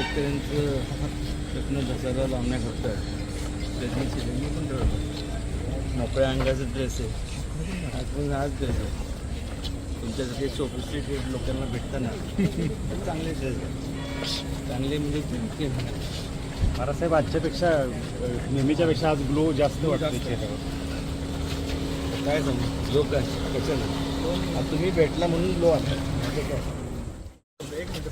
शेतकऱ्यांचं स्वप्न दसऱ्याला लावण्याकरता केले मी पण ठरवलं. मोकळ्या अंगाचा ड्रेस आहे. आज पण हाच ड्रेस आहे. तुमच्यासाठी सोफिस्टिकेट लोकांना भेटतं ना तर चांगले ड्रेस आहे. चांगले म्हणजे बाळासाहेब आजच्यापेक्षा नेहमीच्यापेक्षा आज ग्लो जास्त वाटतो काय सांगू? लोक आहे कशाला आता तुम्ही भेटला म्हणून लो आता काय? एक मिनिट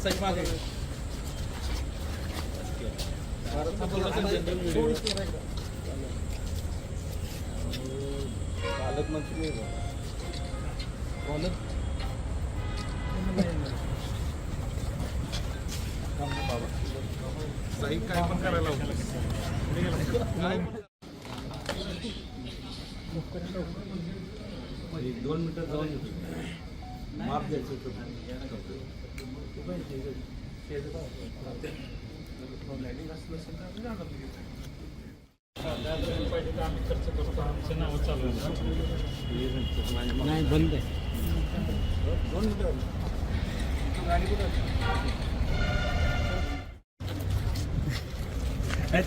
पालकमंत्री कोण सही काय पण करायला एक दोन मिनिटं जाऊन येतो माप द्यायचं नाही बंद आहे.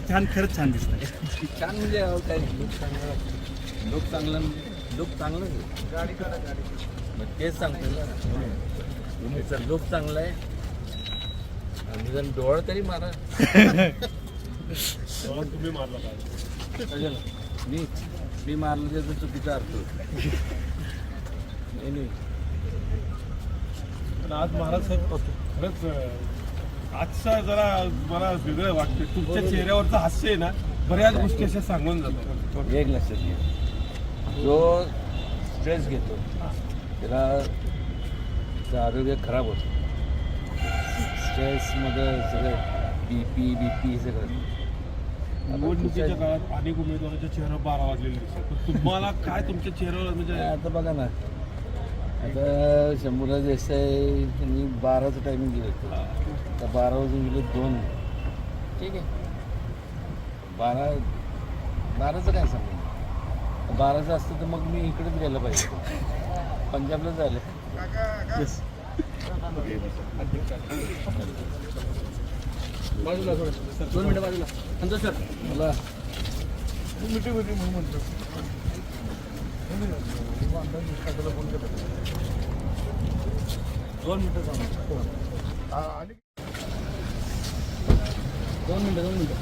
छान खरंच छान दिसतंय. छान म्हणजे अहो काय लोक चांगला लोक चांगला लोक चांगलं गाडी काढा गाडी तेच सांगतो ना. लोक चांगला आहे. आणि जर डोळ तरी मारा. तुम्ही मारला पाहिजे? मी मी मारलं त्याचा चुकीचा अर्थ. नाही नाही पण आज महाराज साहेब खरंच आजचा जरा मला वेगळं वाटतं तुमच्या चेहऱ्यावरचं हास्य आहे ना बऱ्याच गोष्टी अशा सांगून जातो एक लक्षात घ्या. जो स्ट्रेस घेतो त्याला आरोग्य खराब होतं. स्ट्रेसमध्ये सगळं बी पी बी पी सगळं. निवडणुकीच्या काळात अनेक उमेदवारांच्या चेहरा बारा वाजलेले दिसतात. पण तुम्हाला काय तुमच्या चेहऱ्यावर म्हणजे आता बघा ना. आता शंभूराज देसाई यांनी बाराचं टायमिंग दिलं होतं. तर बारा वाजून गेले दोन. ठीक आहे. बारा बाराचं काय सांगू? बाराचं असतं तर मग मी इकडेच गेलं पाहिजे. पंजाबला झालं बाजूला थोडं. दोन मिनटं बाजूला. संतोष सर मला मिटिंग होती म्हणून म्हणतो दोन मिनटं. आणि दोन मिनटं. दोन मिनटं